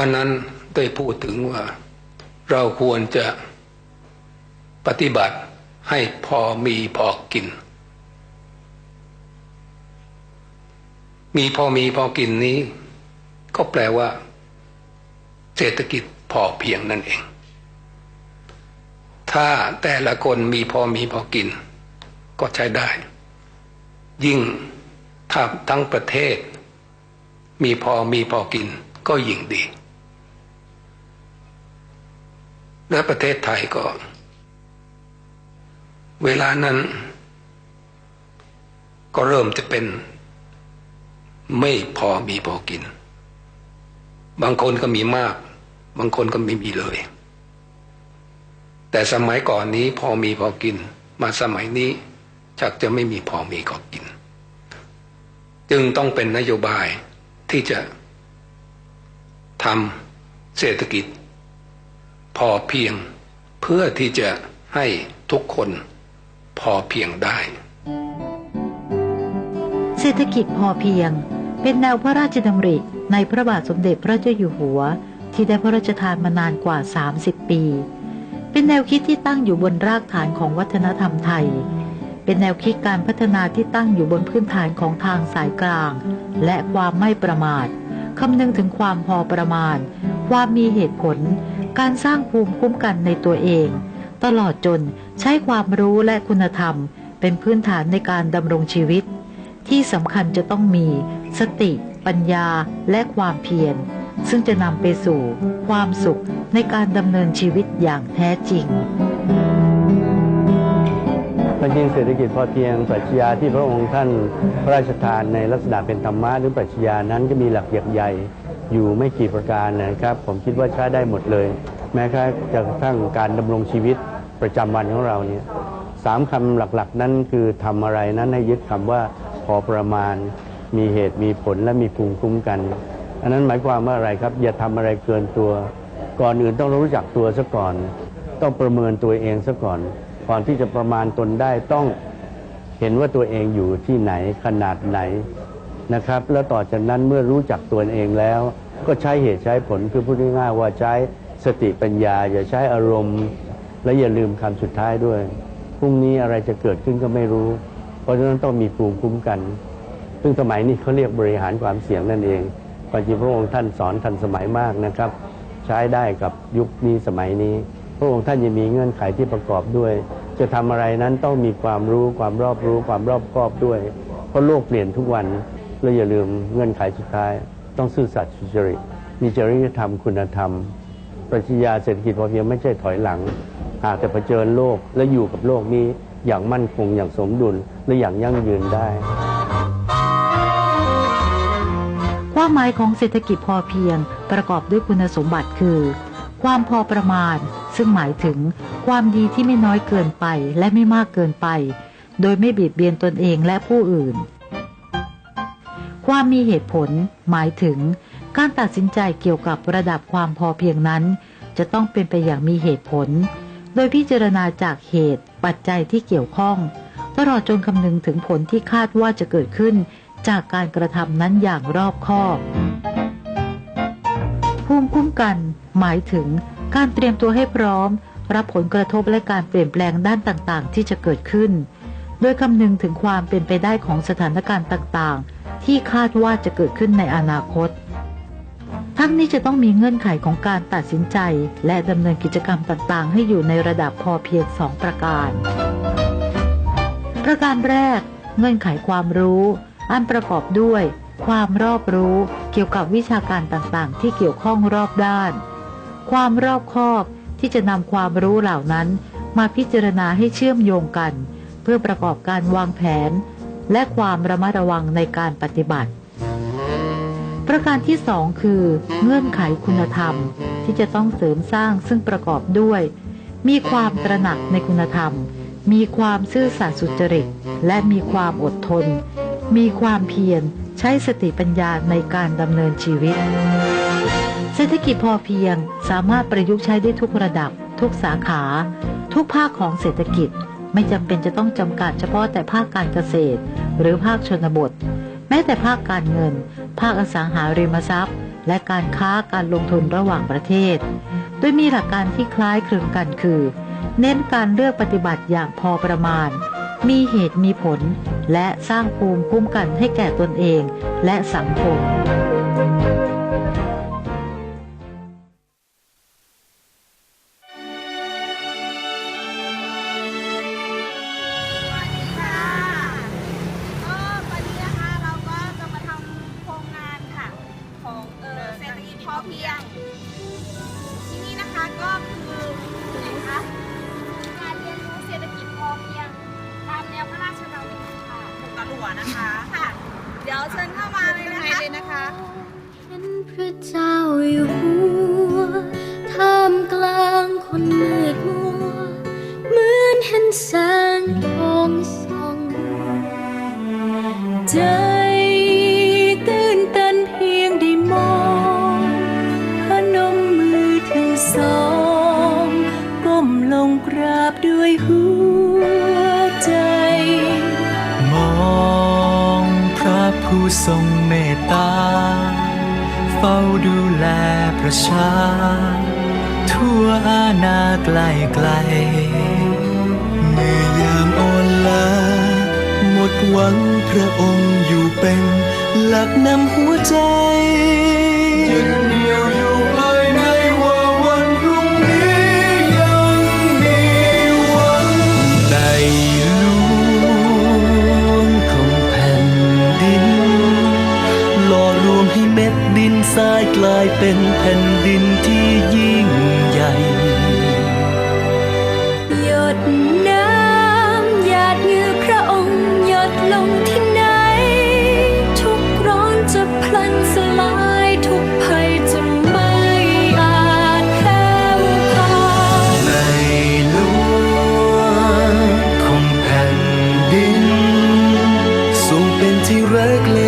วันนั้นได้พูดถึงว่า เราควรจะปฏิบัติให้พอมีพอกิน มีพอมีพอกินนี้ ก็แปลว่า เศรษฐกิจพอเพียงนั่นเอง ถ้าแต่ละคนมีพอมีพอกิน ก็ใช้ได้ ยิ่งถ้าทั้งประเทศ มีพอมีพอกินก็ยิ่งดี และประเทศไทยก็ เวลานั้น ก็เริ่มจะเป็น ไม่พอมีพอกิน บางคนก็มีมาก บางคนก็ไม่มีเลย แต่สมัยก่อนนี้พอมีพอกิน มาสมัยนี้ชักจะไม่มีพอมีก็กิน จึงต้องเป็นนโยบายที่จะทำเศรษฐกิจ พอเพียงเพื่อที่จะให้ทุกคนพอเพียงได้ เศรษฐกิจพอเพียง เป็นแนวพระราชดำริในพระบาทสมเด็จพระเจ้าอยู่หัว ที่ได้พระราชทานมานานกว่า 30 ปี เป็นแนวคิดที่ตั้งอยู่บนรากฐานของวัฒนธรรมไทย เป็นแนวคิดการพัฒนาที่ตั้งอยู่บนพื้นฐานของทางสายกลาง และความไม่ประมาทคำนึงถึงความพอประมาณ ความมีเหตุผล การสร้างภูมิคุ้มกันในตัวเอง ตลอดจนใช้ความรู้และคุณธรรม เป็นพื้นฐานในการดำรงชีวิต ที่สำคัญจะต้องมี สติ ปัญญาและความเพียร ซึ่งจะนำไปสู่ ความสุขในการดำเนินชีวิตอย่างแท้จริงจริงเศรษฐกิจพอเพียงปรัชญาที่พระองค์ท่านพระราชทานในลักษณะเป็นธรรมะหรือปรัชญานั้นก็มีหลักใหญ่ อยู่ไม่กี่ประการนะครับ ผมคิดว่าใช้ได้หมดเลย แม้กระทั่งการดำรงชีวิตประจำวันของเราเนี่ยสามคำหลักๆ นั้นคือทำอะไรนั้นให้ยึดคำว่าพอประมาณ มีเหตุมีผลและมีภูมิคุ้มกัน อันนั้นหมายความว่าอะไรครับ อย่าทำอะไรเกินตัว ก่อนอื่นต้องรู้จักตัวซะก่อน ต้องประเมินตัวเองซะก่อน ก่อนที่จะประมาณตนได้ต้องเห็นว่าตัวเองอยู่ที่ไหนขนาดไหน นะครับ แล้วต่อจากนั้นเมื่อรู้จักตัวเองแล้ว ก็ใช้เหตุใช้ผลคือพูดง่ายๆว่าใช้สติปัญญา อย่าใช้อารมณ์ และอย่าลืมคำสุดท้ายด้วยพรุ่งนี้อะไรจะเกิดขึ้นก็ไม่รู้ เพราะฉะนั้นต้องมีภูมิคุ้มกัน ซึ่งสมัยนี้เขาเรียกบริหารความเสี่ยงนั่นเองปัจจุบันพระองค์ท่านสอนทันสมัยมากนะครับ ใช้ได้กับยุคนี้สมัยนี้ พระองค์ท่านยังมีเงื่อนไขที่ประกอบด้วย จะทำอะไรนั้นต้องมีความรู้ความรอบรู้ความรอบคอบด้วย เพราะโลกเปลี่ยนทุกวัน และอย่าลืมเงื่อนไขสุดท้าย ต้องซื่อสัตย์สุจริต มีจริยธรรมคุณธรรม ปรัชญาเศรษฐกิจพอเพียงไม่ใช่ถอยหลัง หากแต่เผชิญโลกและอยู่กับโลกนี้อย่างมั่นคงอย่างสมดุลและอย่างยั่งยืนได้ ความหมายของเศรษฐกิจพอเพียงประกอบด้วยคุณสมบัติคือ ความพอประมาณ ซึ่งหมายถึงความดีที่ไม่น้อยเกินไปและไม่มากเกินไป โดยไม่บียดเบียนตนเองและผู้อื่น ความมีเหตุผล หมายถึง การตัดสินใจเกี่ยวกับระดับความพอเพียงนั้น จะต้องเป็นไปอย่างมีเหตุผล โดยพิจารณาจากเหตุ ปัจจัยที่เกี่ยวข้อง ตลอดจนคำนึงถึงผลที่คาดว่าจะเกิดขึ้น จากการกระทำนั้นอย่างรอบคอบภูมิคุ้มกัน หมายถึง การเตรียมตัวให้พร้อม รับผลกระทบและการเปลี่ยนแปลงด้านต่างๆ ที่จะเกิดขึ้น โดยคำนึงถึงความเป็นไปได้ของสถานการณ์ต่างๆ ที่คาดว่าจะเกิดขึ้นในอนาคต ทั้งนี้จะต้องมีเงื่อนไขของการตัดสินใจ และดำเนินกิจกรรมต่างๆ ให้อยู่ในระดับพอเพียงสองประการ ประการแรก เงื่อนไขความรู้ อันประกอบด้วย ความรอบรู้เกี่ยวกับวิชาการต่างๆ ที่เกี่ยวข้องรอบด้าน ความรอบคอบที่จะนำความรู้เหล่านั้น มาพิจารณาให้เชื่อมโยงกัน เพื่อประกอบการวางแผน และความระมัดระวังในการปฏิบัติ ประการที่สองคือ เงื่อนไขคุณธรรมที่จะต้องเสริมสร้างซึ่งประกอบด้วย มีความตระหนักในคุณธรรม มีความซื่อสัตย์สุจริต และมีความอดทน มีความเพียรใช้สติปัญญาในการดำเนินชีวิต เศรษฐกิจพอเพียงสามารถประยุกต์ใช้ได้ทุกระดับ ทุกสาขา ทุกภาคของเศรษฐกิจ ไม่จำเป็นจะต้องจำกัดเฉพาะแต่ภาคการเกษตร หรือภาคชนบท แม้แต่ภาคการเงิน ภาคอสังหาริมทรัพย์ และการค้าการลงทุนระหว่างประเทศ โดยมีหลักการที่คล้ายคลึงกันคือ เน้นการเลือกปฏิบัติอย่างพอประมาณ มีเหตุมีผล และสร้างภูมิคุ้มกันให้แก่ตนเอง และสังคม อเพียง ที่นี่นะคะก็คือไหนคะการเรียนรู้เศรษฐกิจพอเพียง ตามแนวพระราชดำริค่ะตะหลัวนะคะค่ะ เดี๋ยวเชิญเข้ามาเลยนะไงคะเลยนะคะเห็นพระเจ้าอยู่หัวท่ามกลางคนมืด ผู้ทรงเมตตา เฝ้าดูแลประชา ทั่วอาณาไกลไกล เมื่อยามอ่อนล้าหมดหวังพระองค์อยู่เป็น หลักนำหัวใจ ดน้ำหยาดเหงื่อพระองค์หยดลงที่ไหน ทุกร้อนจะพลันสลายทุกภัยจะไม่อาจแพ้วพาในหลวงของแผ่นดินทรงเป็นที่รกและ